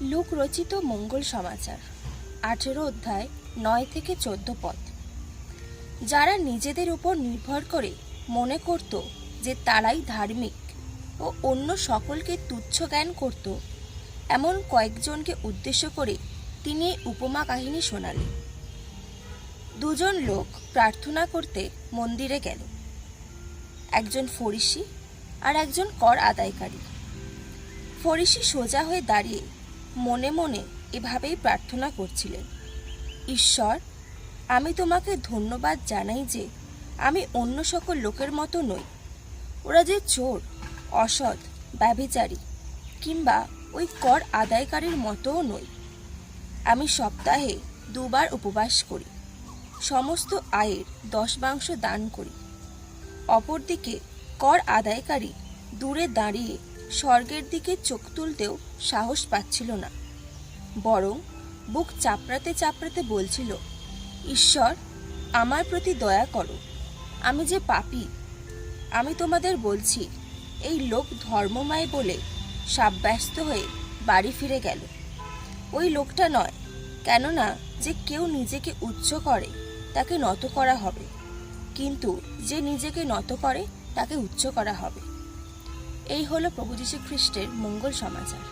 Look রচিত মঙ্গল সমাচার, আঠেরো অধ্যায়, নয় থেকে চোদ্দ পদ। যারা নিজেদের উপর নির্ভর করে মনে করত যে তারাই ধার্মিক ও অন্য সকলকে তুচ্ছ জ্ঞান করত, এমন কয়েকজনকে উদ্দেশ্য করে তিনি এই উপমা কাহিনী শোনালেন। দুজন লোক প্রার্থনা করতে মন্দিরে গেল। একজন ফরিসি আর একজন কর আদায়কারী। ফরিসি সোজা হয়ে দাঁড়িয়ে মনে মনে এভাবেই প্রার্থনা করছিলেন। ঈশ্বর, আমি তোমাকে ধন্যবাদ জানাই যে আমি অন্য সকল লোকের মতো নই। ওরা যে চোর, অসৎ, ব্যভিচারী কিংবা ওই কর আদায়কারীর মতোও নই। আমি সপ্তাহে দুবার উপবাস করি, সমস্ত আয়ের দশমাংশ দান করি। অপরদিকে কর আদায়কারী দূরে দাঁড়িয়ে স্বর্গের দিকে চোখ তুলতেও সাহস পাচ্ছিল না। বরং বুক চাপড়াতে চাপড়াতে বলছিল, ঈশ্বর, আমার প্রতি দয়া করো। আমি যে পাপি, আমি তোমাদের বলছি, এই লোক ধর্মময় বলে সাব্যস্ত হয়ে বাড়ি ফিরে গেল। ওই লোকটা নয়, কেননা যে কেউ নিজেকে উচ্চ করে, তাকে নত করা হবে। কিন্তু যে নিজেকে নত করে, তাকে উচ্চ করা হবে। এই হলো প্রভু যীশু খ্রিস্টের মঙ্গল সমাচার।